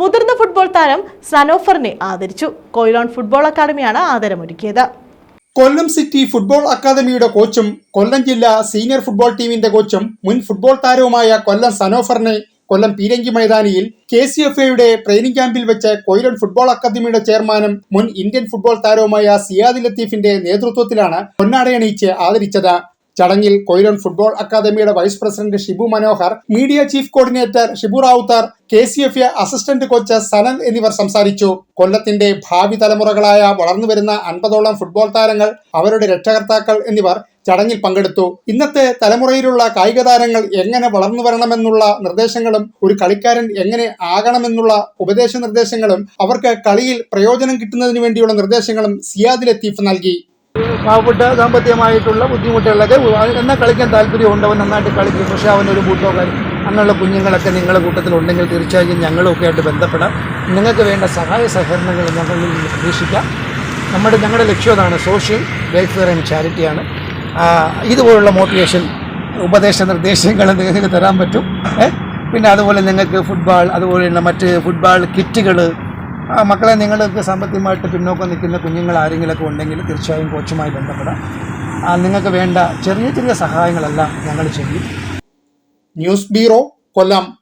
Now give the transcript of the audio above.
മുതിർന്ന ഫുട്ബോൾ താരം സനോഫറിനെ ആദരിച്ചു. കൊയിലോൺ ഫുട്ബോൾ അക്കാദമിയാണ് ആദരമൊരുക്കിയത്. കൊല്ലം സിറ്റി ഫുട്ബോൾ അക്കാദമിയുടെ കോച്ചും കൊല്ലം ജില്ലാ സീനിയർ ഫുട്ബോൾ ടീമിന്റെ കോച്ചും മുൻ ഫുട്ബോൾ താരവുമായ കൊല്ലം സനോഫറിനെ കൊല്ലം പീരങ്കി മൈതാനിയിൽ കെ സി എഫ് എയുടെ ട്രെയിനിംഗ് ക്യാമ്പിൽ വെച്ച് കൊയിലൺ ഫുട്ബോൾ അക്കാദമിയുടെ ചെയർമാനും മുൻ ഇന്ത്യൻ ഫുട്ബോൾ താരവുമായ സിയാദ് ലത്തീഫിന്റെ നേതൃത്വത്തിലാണ് പൊന്നാടയണിയിച്ച് ആദരിച്ചത്. ചടങ്ങിൽ കൊയിലൺ ഫുട്ബോൾ അക്കാദമിയുടെ vice president Shibu Manohar media chief coordinator Shibu Rawther K C F A assistant coach Sanal എന്നിവർ സംസാരിച്ചു. കൊല്ലത്തിന്റെ ഭാവി തലമുറകളായ വളർന്നുവരുന്ന അൻപതോളം ഫുട്ബോൾ താരങ്ങൾ അവരുടെ രക്ഷകർത്താക്കൾ എന്നിവർ ചടങ്ങിൽ പങ്കെടുത്തു. ഇന്നത്തെ തലമുറയിലുള്ള കായിക താരങ്ങൾ എങ്ങനെ വളർന്നു വരണമെന്നുള്ള നിർദ്ദേശങ്ങളും ഒരു കളിക്കാരൻ എങ്ങനെ ആകണമെന്നുള്ള ഉപദേശ നിർദ്ദേശങ്ങളും അവർക്ക് കളിയിൽ പ്രയോജനം കിട്ടുന്നതിന് വേണ്ടിയുള്ള നിർദ്ദേശങ്ങളും സിയാദ് ലത്തീഫ് നൽകി. പാവപ്പെട്ട സാമ്പത്തികമായിട്ടുള്ള ബുദ്ധിമുട്ടുകളൊക്കെ എന്നാൽ കളിക്കാൻ താല്പര്യമുണ്ട് അവൻ നന്നായിട്ട് കളിക്കും. പക്ഷേ അവനൊരു കൂട്ടോ കാര്യം അങ്ങനെയുള്ള കുഞ്ഞുങ്ങളൊക്കെ നിങ്ങളുടെ കൂട്ടത്തിലുണ്ടെങ്കിൽ തീർച്ചയായും ഞങ്ങളുമൊക്കെ ആയിട്ട് ബന്ധപ്പെടാം. നിങ്ങൾക്ക് വേണ്ട സഹായ സഹകരണങ്ങൾ ഞങ്ങളിൽ നിന്ന് പ്രതീക്ഷിക്കാം. നമ്മുടെ ഞങ്ങളുടെ ലക്ഷ്യം അതാണ് സോഷ്യൽ വെൽഫെയർ ആൻഡ് ചാരിറ്റിയാണ്. ഇതുപോലുള്ള മോട്ടിവേഷൻ ഉപദേശ നിർദ്ദേശങ്ങൾ നിങ്ങൾക്ക് തരാൻ പറ്റും. പിന്നെ അതുപോലെ നിങ്ങൾക്ക് ഫുട്ബോൾ അതുപോലെയുള്ള മറ്റ് ഫുട്ബോൾ കിറ്റുകൾ മക്കളെ നിങ്ങൾക്ക് സാമ്പത്തികമായിട്ട് പിന്നോക്കം നിൽക്കുന്ന കുഞ്ഞുങ്ങൾ ആരെങ്കിലുമൊക്കെ ഉണ്ടെങ്കിൽ തീർച്ചയായും കോച്ചുമായി ബന്ധപ്പെടാം. ആ, നിങ്ങൾക്ക് വേണ്ട ചെറിയ ചെറിയ സഹായങ്ങളെല്ലാം ഞങ്ങൾ ചെയ്യും. News bureau Kollam.